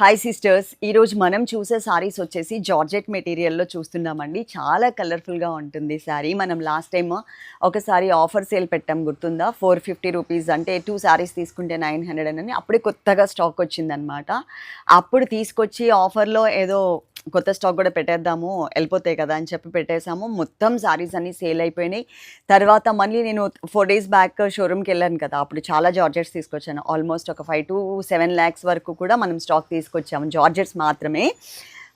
Hi sisters ఈరోజు మనం చూసే సారీస్ వచ్చేసి జార్జెట్ మెటీరియల్లో చూస్తున్నామండి. చాలా కలర్ఫుల్గా ఉంటుంది శారీ మనం లాస్ట్ టైం ఒకసారి ఆఫర్ సేల్ పెట్టాం గుర్తుందా? ఫోర్ ఫిఫ్టీ రూపీస్ అంటే టూ శారీస్ తీసుకుంటే నైన్ హండ్రెడ్ అని. అప్పుడే కొత్తగా స్టాక్ వచ్చిందనమాట అప్పుడు తీసుకొచ్చి ఆఫర్లో ఏదో కొత్త స్టాక్ కూడా పెట్టేద్దాము వెళ్ళిపోతాయి కదా అని చెప్పి పెట్టేశాము. మొత్తం సారీస్ అన్నీ సేల్ అయిపోయినాయి. తర్వాత మళ్ళీ నేను ఫోర్ డేస్ బ్యాక్ షోరూమ్కి వెళ్ళాను కదా అప్పుడు చాలా జార్జెట్స్ తీసుకొచ్చాను. ఆల్మోస్ట్ ఒక ఫైవ్ టు సెవెన్ ల్యాక్స్ వరకు కూడా మనం స్టాక్ తీసుకొచ్చాము జార్జెట్స్ మాత్రమే.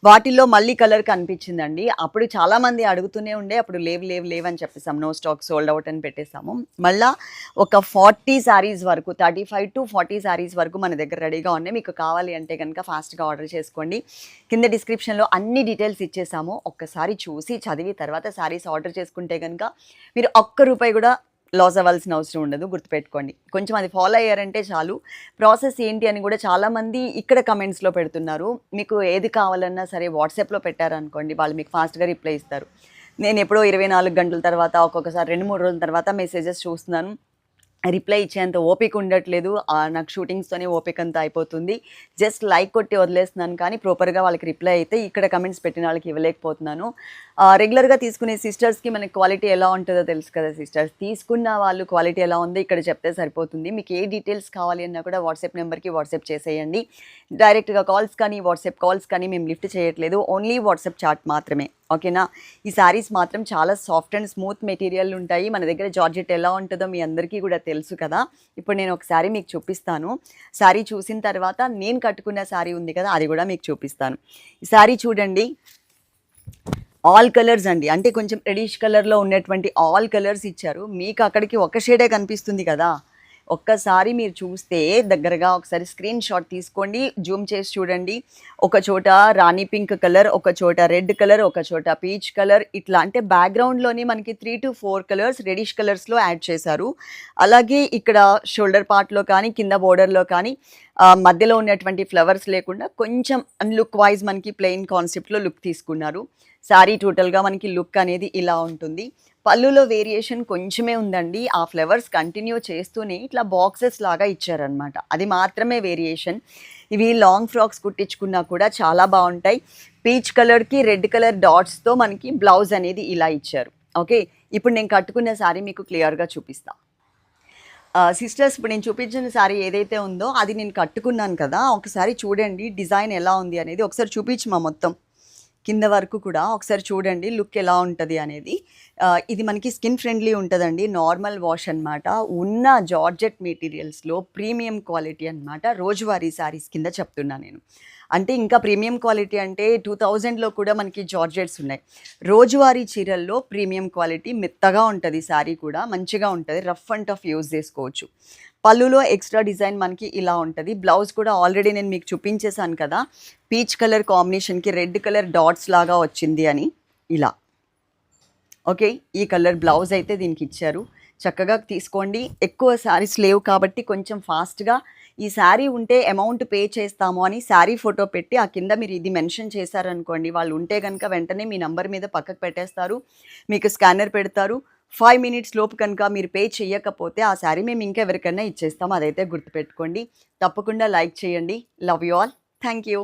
వాటిల్లో మళ్ళీ కలర్ కనిపించిందండి. అప్పుడు చాలామంది అడుగుతూనే ఉండే అప్పుడు లేవు లేవు లేవు అని చెప్పేసాం నో స్టాక్ సోల్డ్ అవుట్ అని పెట్టేసాము. మళ్ళా ఒక ఫార్టీ శారీస్ వరకు thirty five to forty saris వరకు మన దగ్గర రెడీగా ఉన్నాయి. మీకు కావాలి అంటే కనుక ఫాస్ట్గా ఆర్డర్ చేసుకోండి. కింద డిస్క్రిప్షన్లో అన్ని డీటెయిల్స్ ఇచ్చేసాము. ఒక్కసారి చూసి చదివి తర్వాత శారీస్ ఆర్డర్ చేసుకుంటే కనుక మీరు ఒక్క రూపాయి కూడా లాస్ అవ్వాల్సిన అవసరం ఉండదు గుర్తుపెట్టుకోండి. కొంచెం అది ఫాలో అయ్యారంటే చాలు. ప్రాసెస్ ఏంటి అని కూడా చాలామంది ఇక్కడ కమెంట్స్లో పెడుతున్నారు. మీకు ఏది కావాలన్నా సరే వాట్సాప్లో పెట్టారనుకోండి వాళ్ళు మీకు ఫాస్ట్గా రిప్లై ఇస్తారు. నేను ఎప్పుడో ఇరవై నాలుగు గంటల తర్వాత ఒక్కొక్కసారి రెండు మూడు రోజుల తర్వాత మెసేజెస్ చూస్తున్నాను. రిప్లై ఇచ్చేంత ఓపిక ఉండట్లేదు. నాకు షూటింగ్స్తోనే ఓపిక అంతా అయిపోతుంది. జస్ట్ లైక్ కొట్టి వదిలేస్తున్నాను కానీ ప్రాపర్గా వాళ్ళకి రిప్లై అయితే ఇక్కడ కమెంట్స్ పెట్టిన వాళ్ళకి ఇవ్వలేకపోతున్నాను. ఆ, రెగ్యులర్గా తీసుకునే సిస్టర్స్కి మనకి క్వాలిటీ ఎలా ఉంటుందో తెలుసు కదా సిస్టర్స్. తీసుకున్న వాళ్ళు క్వాలిటీ ఎలా ఉందో ఇక్కడ చెప్తే సరిపోతుంది. మీకు ఏ డీటెయిల్స్ కావాలి అన్నా కూడా వాట్సాప్ నెంబర్కి వాట్సాప్ చేసేయండి. డైరెక్ట్గా కాల్స్ కానీ వాట్సాప్ కాల్స్ కానీ మేము లిఫ్ట్ చేయట్లేదు. ఓన్లీ వాట్సాప్ చాట్ మాత్రమే. ఓకేనా? ఈ శారీస్ మాత్రం చాలా సాఫ్ట్ అండ్ స్మూత్ మెటీరియల్ ఉంటాయి. మన దగ్గర జార్జెట్ ఎలా ఉంటుందో మీ అందరికీ కూడా తెలుసు కదా. ఇప్పుడు నేను ఒక శారీ మీకు చూపిస్తాను. శారీ చూసిన తర్వాత నేను కట్టుకున్న శారీ ఉంది కదా అది కూడా మీకు చూపిస్తాను. ఈ శారీ చూడండి. ఆల్ కలర్స్ అండి. అంటే కొంచెం రెడిష్ కలర్లో ఉన్నటువంటి ఆల్ కలర్స్ ఇచ్చారు. మీకు అక్కడికి ఒక షేడే కనిపిస్తుంది కదా. ఒక్కసారి మీరు చూస్తే దగ్గరగా ఒకసారి స్క్రీన్ షాట్ తీసుకోండి జూమ్ చేసి చూడండి. ఒక చోట రాణి పింక్ కలర్ ఒక చోట రెడ్ కలర్ ఒక చోట పీచ్ కలర్ ఇట్లా అంటే బ్యాక్గ్రౌండ్లోనే మనకి three to four colours reddish కలర్స్లో యాడ్ చేశారు. అలాగే ఇక్కడ షోల్డర్ పార్ట్లో కానీ కింద బోర్డర్లో కానీ మధ్యలో ఉన్నటువంటి ఫ్లవర్స్ లేకుండా కొంచెం లుక్ వైజ్ మనకి ప్లెయిన్ కాన్సెప్ట్లో లుక్ తీసుకున్నారు. శారీ టోటల్గా మనకి లుక్ అనేది ఇలా ఉంటుంది. పళ్ళులో వేరియేషన్ కొంచెమే ఉందండి. ఆ ఫ్లవర్స్ కంటిన్యూ చేస్తూనే ఇట్లా బాక్సెస్ లాగా ఇచ్చారనమాట అది మాత్రమే వేరియేషన్ ఇవి లాంగ్ ఫ్రాక్స్ కుట్టించుకున్నా కూడా చాలా బాగుంటాయి. పీచ్ కలర్కి రెడ్ కలర్ డాట్స్తో మనకి బ్లౌజ్ అనేది ఇలా ఇచ్చారు. ఓకే ఇప్పుడు నేను కట్టుకున్న శారీ మీకు క్లియర్గా చూపిస్తాను సిస్టర్స్ ఇప్పుడు నేను చూపించిన శారీ ఏదైతే ఉందో అది నేను కట్టుకున్నాను కదా ఒకసారి చూడండి డిజైన్ ఎలా ఉంది అనేది ఒకసారి చూపించమా మొత్తం. కింద వరకు కూడా ఒకసారి చూడండి లుక్ ఎలా ఉంటుంది అనేది. ఇది మనకి స్కిన్ ఫ్రెండ్లీ ఉంటుందండి. నార్మల్ వాష్ అన్నమాట. ఉన్న జార్జెట్ మెటీరియల్స్లో ప్రీమియం క్వాలిటీ అన్నమాట. రోజువారీ శారీస్ కింద చెప్తున్నా నేను. అంటే ఇంకా ప్రీమియం క్వాలిటీ అంటే టూ థౌజండ్లో కూడా మనకి జార్జెట్స్ ఉన్నాయి. రోజువారీ చీరల్లో ప్రీమియం క్వాలిటీ మెత్తగా ఉంటుంది. శారీ కూడా మంచిగా ఉంటుంది. రఫ్ అండ్ టఫ్ యూజ్ చేసుకోవచ్చు. పళ్ళులో ఎక్స్ట్రా డిజైన్ మనకి ఇలా ఉంటుంది. బ్లౌజ్ కూడా ఆల్రెడీ నేను మీకు చూపించేశాను కదా. పీచ్ కలర్ కాంబినేషన్కి రెడ్ కలర్ డాట్స్ లాగా వచ్చింది అని ఇలా. ఓకే ఈ కలర్ బ్లౌజ్ అయితే దీనికి ఇచ్చారు. చక్కగా తీసుకోండి. ఎక్కువ శారీస్ లేవు కాబట్టి కొంచెం ఫాస్ట్గా ఈ శారీ ఉంటే అమౌంట్ పే చేస్తాము అని శారీ ఫోటో పెట్టి ఆ కింద మీరు ఇది మెన్షన్ చేశారనుకోండి వాళ్ళు ఉంటే కనుక వెంటనే మీ నంబర్ మీద పక్కకు పెట్టేస్తారు. మీకు స్కానర్ పెడతారు. ఫైవ్ మినిట్స్ లోపు కనుక మీరు పే చేయకపోతే ఆ శారీ మేము ఇంకెవరికైనా ఇచ్చేస్తాం. అదైతే గుర్తుపెట్టుకోండి. తప్పకుండా లైక్ చేయండి. Love you all thank you